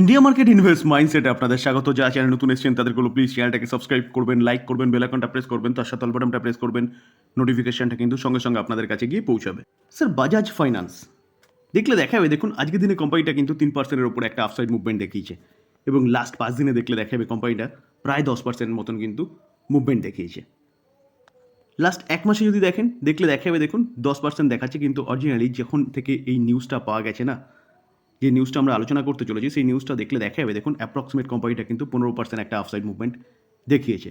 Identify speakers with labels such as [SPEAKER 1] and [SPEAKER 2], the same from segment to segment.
[SPEAKER 1] India market invest মাইন্ডসেটে আপনাদের স্বাগত। যা চ্যানেল নতুন এসেছেন তাদেরগুলো প্লিজ চ্যানেলটাকে সাবস্ক্রাইব করবেন লাইক করবেন বেল আইকনটা প্রেস করবেন, তার সাথে বাটনটা প্রেস করবেন নোটিফিকেশনটা কিন্তু সঙ্গে সঙ্গে আপনাদের কাছে গিয়ে পৌঁছাবে। স্যার বাজাজ ফাইন্যান্স দেখলে দেখা যাবে দেখুন, আজকের দিনে কোম্পানিটা কিন্তু তিন পার্সেন্টের উপরে একটা আফসাইড মুভমেন্ট দেখিয়েছে। এবং লাস্ট পাঁচ দিনে দেখলে দেখা যাবে কোম্পানিটা প্রায় দশ পার্সেন্ট মতন কিন্তু মুভমেন্ট দেখিয়েছে। লাস্ট এক মাসে যদি দেখেন, দেখলে দেখা যাবে দেখুন, দশ পার্সেন্ট দেখাচ্ছে, কিন্তু অরিজিনালি যখন থেকে এই নিউজটা পাওয়া গেছে না যে নিউজটা আমরা আলোচনা করতে চলেছি। সেই নিউজটা দেখলে দেখা যাবে, দেখুন অ্যাপ্রক্সিমেট কোম্পানিটা কিন্তু পনেরো পার্সেন্ট একটা আফসাইড মুভমেন্ট দেখিয়েছে।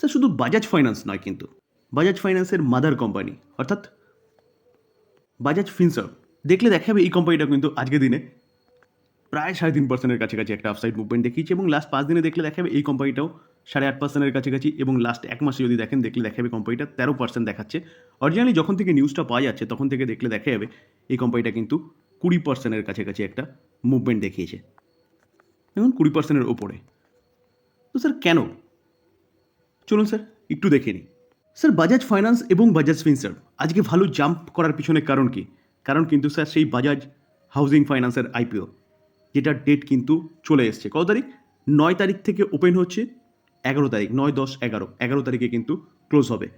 [SPEAKER 1] স্যার শুধু বাজাজ ফাইন্যান্স নয় কিন্তু বাজাজ ফাইন্যান্সের মাদার কোম্পানি অর্থাৎ বাজাজ ফিনসার দেখলে দেখা যাবে এই কোম্পানিটা কিন্তু আজকের দিনে প্রায় সাড়ে তিন পার্সেন্টের কাছাকাছি একটা আফসাইড মুভমেন্ট দেখিয়েছে এবং লাস্ট পাঁচ দিনে দেখলে দেখা যাবে এই কোম্পানিটাও সাড়ে আট পার্সেন্টের কাছাকাছি এবং লাস্ট এক মাসে যদি দেখেন, দেখলে দেখা যাবে কোম্পানিটা তেরো পার্সেন্ট দেখাচ্ছে। অরিজিনালি যখন থেকে নিউজটা পাওয়া যাচ্ছে, তখন থেকে দেখলে দেখা যাবে এই কোম্পানিটা কিন্তু কুড়ি পার্সেন্টের কাছাকাছি একটা মুভমেন্ট দেখিয়েছে। দেখুন, কুড়ি পার্সেন্টের ওপরে। তো স্যার, কেন? চলুন স্যার, একটু দেখে নিই। স্যার বাজাজ ফাইন্যান্স এবং বাজাজ ফিনসার আজকে ভালো জাম্প করার পিছনে কারণ কি? কারণ কিন্তু স্যার, সেই বাজাজ হাউজিং ফাইন্যান্সের আইপিও যেটার ডেট কিন্তু চলে এসছে। কত তারিখ? নয় তারিখ থেকে ওপেন হচ্ছে, এগারো তারিখ, নয়, দশ, এগারো। এগারো তারিখে কিন্তু ক্লোজ হবে।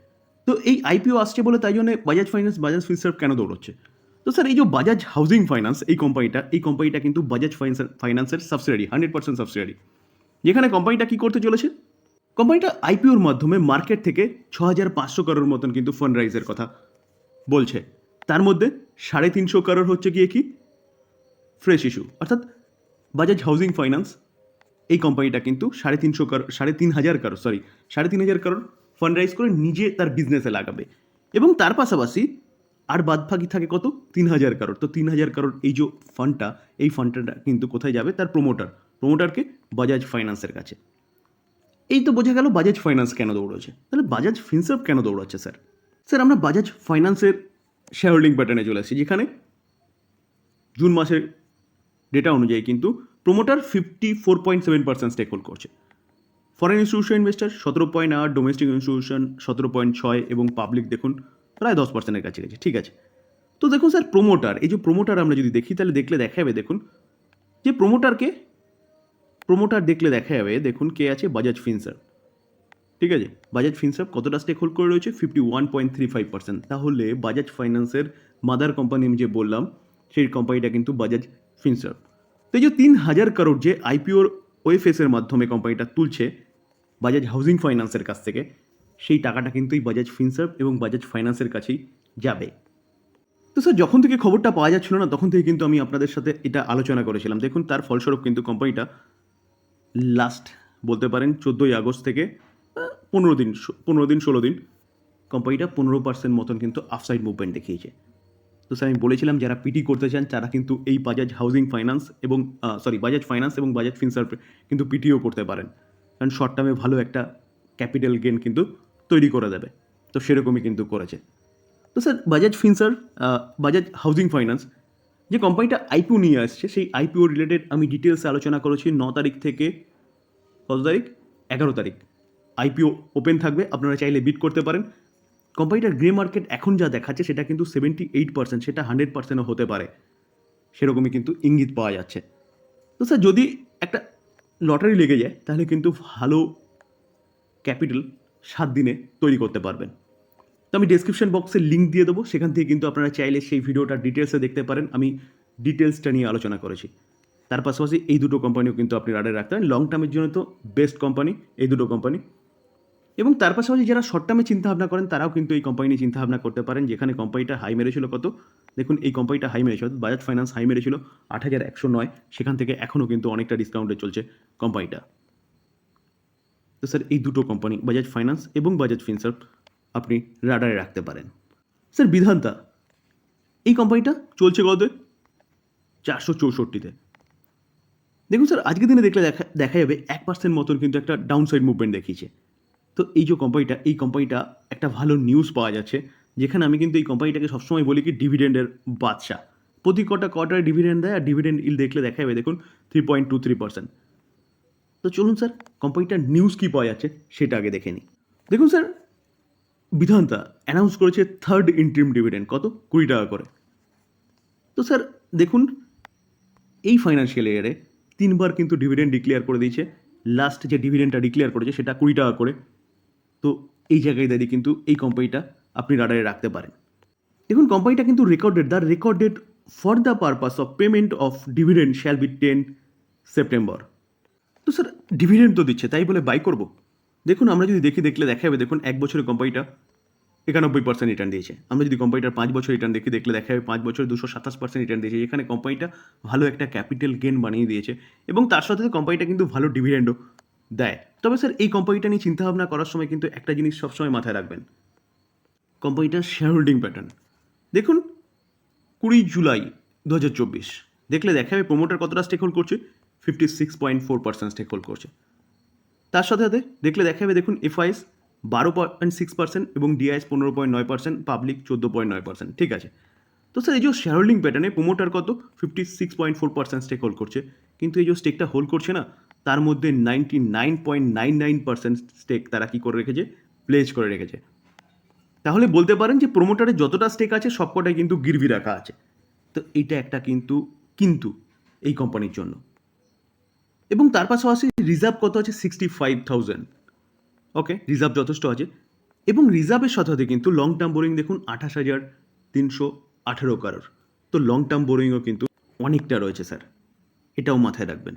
[SPEAKER 1] তো এই আইপিও আসছে বলে তাই জন্য বাজাজ ফাইন্যান্স বাজাজ ফিনসার্ভ কেন দৌড়চ্ছে? তো স্যার, এই যে বাজাজ হাউজিং ফাইন্যান্স এই কোম্পানিটা এই কোম্পানিটা কিন্তু বাজাজ ফাইন্যান্স ফাইন্যান্সের সাবসিডারি হান্ড্রেড পার্সেন্ট সাবসিডারি যেখানে কোম্পানিটা কী করতে চলেছে? কোম্পানিটা আইপিওর মাধ্যমে মার্কেট থেকে ছ হাজার পাঁচশো করোর মতন কিন্তু ফান্ড রাইজের কথা বলছে। তার মধ্যে সাড়ে তিনশো করোর হচ্ছে গিয়ে কি? ফ্রেশ ইস্যু অর্থাৎ বাজাজ হাউজিং ফাইন্যান্স এই কোম্পানিটা কিন্তু সাড়ে তিনশো করোড় সাড়ে তিন হাজার করোড় সরি সাড়ে তিন হাজার করোড় ফান্ড রাইজ করে নিজে তার বিজনেসে লাগাবে। এবং তার পাশাপাশি আর বাদবাকি থাকে কত? তিন হাজার কারোর। তো তিন হাজার কারোর এই যে ফান্ডটা এই ফান্ডটা কিন্তু কোথায় যাবে? তার প্রোমোটার প্রোমোটারকে বাজাজ ফাইন্যান্সের কাছে। এই তো বোঝা গেল বাজাজ ফাইন্যান্স কেন দৌড়াচ্ছে। তাহলে বাজাজ ফিনসার্ভ কেন দৌড়াচ্ছে স্যার স্যার আমরা বাজাজ ফাইন্যান্সের শেয়ার হোল্ডিং প্যাটার্নে চলে আসছি, যেখানে জুন মাসের ডেটা অনুযায়ী কিন্তু promoter fifty four point seven percent stake hold করছে। ফরেন ইনস্টিটিউশন ইনভেস্টার সতেরো পয়েন্ট আট ডোমেস্টিক ইনস্টিটিউশন সতেরো পয়েন্ট ছয় এবং পাবলিক দেখুন প্রায় দশ পার্সেন্টের কাছাকাছি, ঠিক আছে? তো দেখুন স্যার প্রোমোটার এই যে প্রোমোটার আমরা যদি দেখি, তাহলে দেখলে দেখা যাবে দেখুন, যে প্রোমোটারকে প্রোমোটার দেখলে দেখা যাবে দেখুন কে আছে? বাজাজ ফিনসার ঠিক আছে? বাজাজ ফিনসার কতটা স্টেক হোল্ড করে রয়েছে? Fifty one point three five percent তাহলে বাজাজ ফাইন্যান্সের মাদার কোম্পানি আমি যে বললাম, সেই কোম্পানিটা কিন্তু বাজাজ ফিনসার তো এই যে তিন হাজার করোড় যে আইপিওর ওএফএসের মাধ্যমে কোম্পানিটা তুলছে বাজাজ হাউজিং ফাইন্যান্সের কাছ থেকে সেই টাকাটা কিন্তু এই বাজাজ ফিনসার্ভ এবং বাজাজ ফাইন্যান্সের কাছেই যাবে। তো স্যার যখন থেকে খবরটা পাওয়া যাচ্ছিল না, তখন থেকে কিন্তু আমি আপনাদের সাথে এটা আলোচনা করেছিলাম। দেখুন, তার ফলস্বরূপ কিন্তু কোম্পানিটা লাস্ট বলতে পারেন চোদ্দোই আগস্ট থেকে পনেরো দিন পনেরো দিন, ষোলো দিন কোম্পানিটা পনেরো পার্সেন্ট মতন কিন্তু আফসাইড মুভমেন্ট দেখিয়েছে। তো স্যার আমি বলেছিলাম, যারা পিটি করতে চান, তারা কিন্তু এই বাজাজ হাউজিং ফাইন্যান্স এবং সরি বাজাজ ফাইন্যান্স এবং বাজাজ ফিনসার্ভ কিন্তু পিটিও করতে পারেন। কারণ শর্ট টার্মে ভালো একটা ক্যাপিটাল গেন কিন্তু তৈরি করে দেবে তো সেরকমই কিন্তু করেছে। তো sir Bajaj ফিনসার Bajaj housing finance যে কোম্পানিটা আইপিও নিয়ে আসছে, সেই আইপিও রিলেটেড আমি ডিটেলসে আলোচনা করেছি ন তারিখ থেকে, কত তারিখ? এগারো তারিখ। আইপিও ওপেন থাকবে, আপনারা চাইলে বিট করতে পারেন। কোম্পানিটার গ্রে মার্কেট এখন যা দেখাচ্ছে, সেটা কিন্তু সেভেন্টি এইট পার্সেন্ট সেটা হান্ড্রেড পার্সেন্টও হতে পারে। সেরকমই কিন্তু ইঙ্গিত পাওয়া যাচ্ছে। তো স্যার, যদি একটা লটারি লেগে যায়, তাহলে কিন্তু ভালো ক্যাপিটাল সাত দিনে তৈরি করতে পারবেন। তো আমি ডেসক্রিপশন বক্সে লিঙ্ক দিয়ে দেবো, সেখান থেকে কিন্তু আপনারা চাইলে সেই ভিডিওটা ডিটেলসে দেখতে পারেন। আমি ডিটেলসটা নিয়ে আলোচনা করেছি। তার পাশাপাশি এই দুটো কোম্পানিও কিন্তু আপনি রাডারে রাখতে পারেন। লং টার্মের জন্য তো বেস্ট কোম্পানি এই দুটো কোম্পানি এবং তার পাশাপাশি যারা শর্ট টার্মে চিন্তাভাবনা করেন, তারাও কিন্তু এই কোম্পানি নিয়ে চিন্তাভাবনা করতে পারেন। যেখানে কোম্পানিটা হাই মেরেছিল কত? দেখুন, এই কোম্পানিটা হাই মেরেছিল বাজাজ ফাইন্যান্স হাই মেরেছিল আট হাজার একশো নয়। সেখান থেকে এখনও কিন্তু অনেকটা ডিসকাউন্টে চলছে কোম্পানিটা তো স্যার, এই দুটো কোম্পানি বাজাজ ফাইন্যান্স এবং বাজাজ ফিনসার্ভ আপনি রাডারে রাখতে পারেন। স্যার বিধান্তা এই কোম্পানিটা চলছে কত চারশো চৌষট্টিতে। দেখুন স্যার, আজকের দিনে দেখলে দেখা দেখা যাবে এক পার্সেন্ট মতন কিন্তু একটা ডাউন সাইড মুভমেন্ট দেখিয়েছে। তো এই যে কোম্পানিটা এই কোম্পানিটা একটা ভালো নিউজ পাওয়া যাচ্ছে, যেখানে আমি কিন্তু এই কোম্পানিটাকে সবসময় বলি কি ডিভিডেন্ডের বাদশা। প্রতি কটা কোয়ার্টারে ডিভিডেন্ড দেয়, আর ডিভিডেন্ড ইল দেখলে দেখা যাবে, দেখুন three point two three percent তো চলুন স্যার কোম্পানিটার নিউজ কী পাওয়া যাচ্ছে সেটা আগে দেখে নিই। দেখুন স্যার, বিধানতা অ্যানাউন্স করেছে থার্ড ইন্ট্রিম ডিভিডেন্ড কত? কুড়ি টাকা করে। তো স্যার, দেখুন, এই ফাইন্যান্সিয়াল ইয়ারে তিনবার কিন্তু ডিভিডেন্ড ডিক্লেয়ার করে দিয়েছে। লাস্ট যে ডিভিডেন্ডটা ডিক্লেয়ার করেছে সেটা কুড়ি টাকা করে। তো এই জায়গায় দাঁড়িয়ে কিন্তু এই কোম্পানিটা আপনি রাডারে রাখতে পারেন। দেখুন কোম্পানিটা কিন্তু recorded the recorded for the purpose of payment of dividend shall be ten September তো স্যার ডিভিডেন্ড তো দিচ্ছে, তাই বলে বাই করব? দেখুন, আমরা যদি দেখি দেখলে দেখা যাবে, দেখুন, এক বছরের কোম্পানিটা একানব্বই পার্সেন্ট রিটার্ন দিয়েছে। আমরা যদি কোম্পানিটার পাঁচ বছর রিটার্ন দেখি দেখলে দেখা যাবে, পাঁচ বছর দুশো সাতাশ পার্সেন্ট রিটার্ন দিয়েছে। এখানে কোম্পানিটা ভালো একটা ক্যাপিটাল গেন বানিয়ে দিয়েছে এবং তার সাথে কোম্পানিটা কিন্তু ভালো ডিভিডেন্ডও দেয়। তবে স্যার, এই কোম্পানিটা নিয়ে চিন্তাভাবনা করার সময় কিন্তু একটা জিনিস সবসময় মাথায় রাখবেন। কোম্পানিটার শেয়ার হোল্ডিং প্যাটার্ন দেখুন, কুড়ি জুলাই দু হাজার চব্বিশ। দেখলে দেখা যাবে প্রোমোটার কতটা স্টেক হোল্ড করছে? Fifty six point four percent stake hold করছে। তার সাথে সাথে দেখলে দেখা যাবে দেখুন এফআইএস বারো পয়েন্ট সিক্স পার্সেন্ট এবং ডিআইএস পনেরো পয়েন্ট নয় পার্সেন্ট পাবলিক চোদ্দ পয়েন্ট নয় পার্সেন্ট ঠিক আছে? তো স্যার এই যে শেয়ার হোল্ডিং প্যাটার্নে প্রোমোটার কত? Fifty six point four percent stake hold করছে। কিন্তু এই যে স্টেকটা হোল্ড করছে না, তার মধ্যে ninety nine point nine nine percent stake তারা কী করে রেখেছে? প্লেজ করে রেখেছে। তাহলে বলতে পারেন যে প্রোমোটারের যতটা স্টেক আছে, সবকটাই কিন্তু গিরভি রাখা আছে। তো এইটা একটা কিন্তু কিন্তু এই কোম্পানির জন্য। এবং তার পাশাপাশি রিজার্ভ কত আছে? Sixty five thousand okay reserve যথেষ্ট আছে। এবং রিজার্ভের সাথে সাথে কিন্তু লং টার্ম বোরিং দেখুন আঠাশ হাজার তিনশো আঠেরো কারোর তো লং টার্ম বোরিংও কিন্তু অনেকটা রয়েছে স্যার এটাও মাথায় রাখবেন।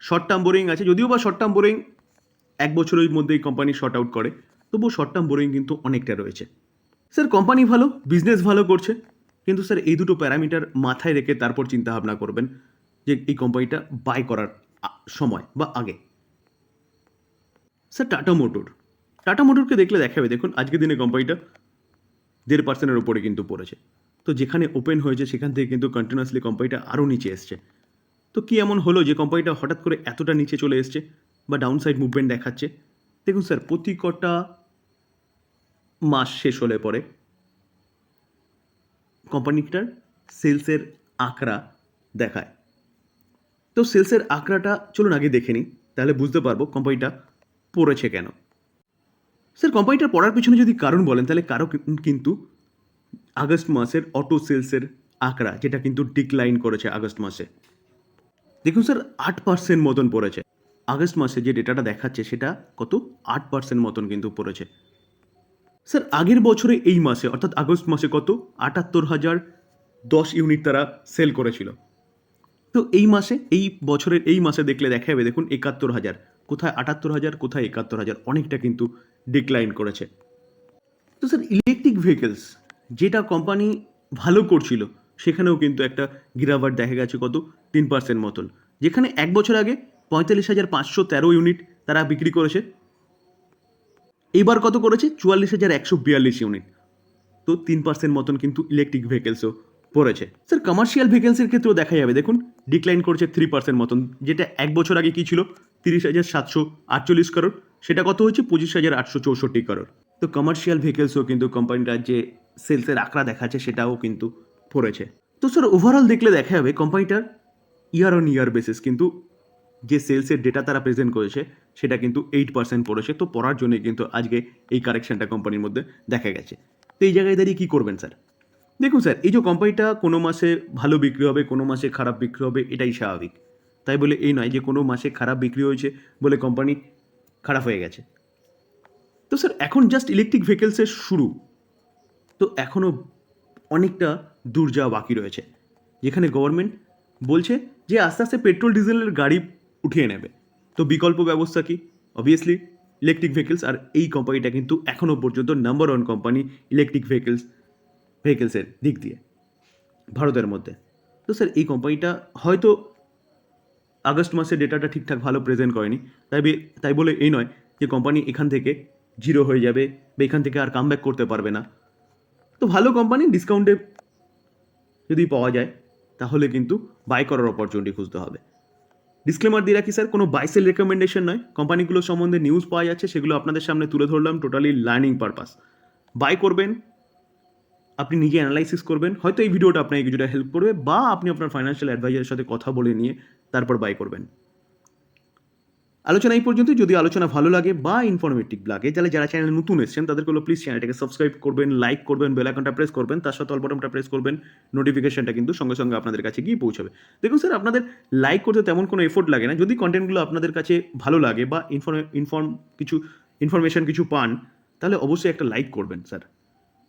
[SPEAKER 1] শর্ট টার্ম বোরিং আছে, যদিও বা শর্ট টার্ম বোরিং এক বছরের মধ্যেই কোম্পানি শর্ট আউট করে, তবুও শর্ট টার্ম বোরিং কিন্তু অনেকটা রয়েছে। স্যার কোম্পানি ভালো বিজনেস ভালো করছে, কিন্তু স্যার এই দুটো প্যারামিটার মাথায় রেখে তারপর চিন্তা ভাবনা করবেন যে এই কোম্পানিটা বাই করার সময় বা আগে। Sir, Tata motor. টাটা মোটরকে দেখলে দেখাবে। দেখুন, আজকের দিনে কোম্পানিটা দেড় পার্সেন্টের উপরে কিন্তু পড়েছে। তো যেখানে ওপেন হয়েছে, সেখান থেকে কিন্তু কন্টিনিউয়াসলি কোম্পানিটা আরও নিচে এসছে। তো কী এমন হলো যে কোম্পানিটা হঠাৎ করে এতটা নিচে চলে এসছে বা ডাউন সাইড মুভমেন্ট দেখাচ্ছে? দেখুন, স্যার, প্রতি কটা মাস শেষ হলে পরে কোম্পানিটার সেলসের আঁকড়া দেখায়। তো সেলসের আঁকড়াটা চলুন আগে দেখে নিই, তাহলে বুঝতে পারব কোম্পানিটা পড়েছে কেন। স্যার কোম্পানিটার পড়ার পিছনে যদি কারণ বলেন, তাহলে কারও কিন্তু আগস্ট মাসের অটো সেলসের আঁকড়া, যেটা কিন্তু ডিক্লাইন করেছে আগস্ট মাসে। দেখুন স্যার আট পার্সেন্ট মতন পড়েছে। আগস্ট মাসে যে ডেটাটা দেখাচ্ছে, সেটা কত? আট পার্সেন্ট মতন কিন্তু পড়েছে। স্যার আগের বছরে এই মাসে, অর্থাৎ আগস্ট মাসে কত? আটাত্তর হাজার দশ ইউনিট তারা সেল করেছিল। তো এই মাসে, এই বছরের এই মাসে দেখলে দেখা যাবে, দেখুন একাত্তর হাজার। কোথায় আটাত্তর হাজার, কোথায় একাত্তর হাজার, অনেকটা কিন্তু ডিক্লাইন করেছে। তো স্যার ইলেকট্রিক ভেহিকেলস যেটা কোম্পানি ভালো করছিল, সেখানেও কিন্তু একটা গিরাভার দেখা গেছে কত? তিন পার্সেন্ট মতন। যেখানে এক বছর আগে পঁয়তাল্লিশ হাজার পাঁচশো তেরো ইউনিট তারা বিক্রি করেছে। এবার কত করেছে? চুয়াল্লিশ হাজার একশো বিয়াল্লিশ ইউনিট তো তিন পার্সেন্ট মতন কিন্তু ইলেকট্রিক ভেহিকেলসও পড়েছে। স্যার কমার্শিয়াল ভেহিকেলসের ক্ষেত্রেও দেখা যাবে, দেখুন ডিক্লাইন করছে থ্রি পার্সেন্ট মতন। যেটা এক বছর আগে কি ছিল? তিরিশ হাজার সাতশো আটচল্লিশ করোড় সেটা কত হচ্ছে পঁচিশ হাজার আটশো চৌষট্টি করোড় তো কমার্শিয়াল ভেহিকেলসও কিন্তু কোম্পানিটার যে সেলসের আঁকড়া দেখাচ্ছে, সেটাও কিন্তু পড়েছে। তো স্যার ওভারঅল দেখলে দেখা যাবে কোম্পানিটার ইয়ার অন ইয়ার বেসিস কিন্তু যে সেলসের ডেটা তারা প্রেজেন্ট করেছে, সেটা কিন্তু এইট পার্সেন্ট পড়েছে। তো পড়ার জন্য কিন্তু আজকে এই কারেকশনটা কোম্পানির মধ্যে দেখা গেছে। তো এই জায়গায় দাঁড়িয়ে কী করবেন স্যার দেখুন স্যার, এই যে কোম্পানিটা কোনো মাসে ভালো বিক্রি হবে, কোনো মাসে খারাপ বিক্রি হবে, এটাই স্বাভাবিক। তাই বলে এই নয় যে কোনো মাসে খারাপ বিক্রি হয়েছে বলে কোম্পানি খারাপ হয়ে গেছে। তো স্যার, এখন জাস্ট ইলেকট্রিক ভেহিকেলসের শুরু। তো এখনও অনেকটা দূর যাওয়া বাকি রয়েছে। যেখানে গভর্নমেন্ট বলছে যে আস্তে আস্তে পেট্রোল ডিজেলের গাড়ি উঠিয়ে নেবে। তো বিকল্প ব্যবস্থা কি? অবভিয়াসলি ইলেকট্রিক ভেহিকেলস আর এই কোম্পানিটা কিন্তু এখনও পর্যন্ত number one company electric vehicles ভেহিকেলসের দিক দিয়ে, ভারতের মধ্যে। তো স্যার এই কোম্পানিটা হয়তো আগস্ট মাসে ডেটাটা ঠিকঠাক ভালো প্রেজেন্ট করেনি। তাই তাই বলে এই নয় যে কোম্পানি এখান থেকে জিরো হয়ে যাবে বা এখান থেকে আর কামব্যাক করতে পারবে না। তো ভালো কোম্পানি ডিসকাউন্টে যদি পাওয়া যায়, তাহলে কিন্তু বাই করার অপরচুনিটি খুঁজতে হবে। ডিসক্লেমার দিয়ে রাখি স্যার কোনো বাইসেল রেকমেন্ডেশন নয়। কোম্পানিগুলো সম্বন্ধে নিউজ পাওয়া যাচ্ছে, সেগুলো আপনাদের সামনে তুলে ধরলাম টোটালি লার্নিং পারপাস বাই করবেন আপনি নিজে অ্যানালাইসিস করবেন, হয়তো এই ভিডিওটা আপনাকে কিছুটা হেল্প করবে বা আপনি আপনার ফাইন্যান্সিয়াল অ্যাডভাইজারের সাথে কথা বলে নিয়ে তারপর বাই করবেন। আলোচনা এই পর্যন্ত যদি আলোচনা ভালো লাগে বা ইনফরমেটিভ লাগে, তাহলে যারা চ্যানেলে নতুন এসেছেন, তাদেরকে হলো প্লিজ চ্যানেলটাকে সাবস্ক্রাইব করবেন লাইক করবেন বেল আইকনটা প্রেস করবেন, তার সাথে অল বাটনটা প্রেস করবেন নোটিফিকেশনটা কিন্তু সঙ্গে সঙ্গে আপনাদের কাছে গিয়ে পৌঁছাবে। দেখুন স্যার আপনাদের লাইক করতে তেমন কোনো এফোর্ট লাগে না। যদি কন্টেন্টগুলো আপনাদের কাছে ভালো লাগে বা ইনফর্ম ইনফর্ম কিছু ইনফরমেশন কিছু পান, তাহলে অবশ্যই একটা লাইক করবেন স্যার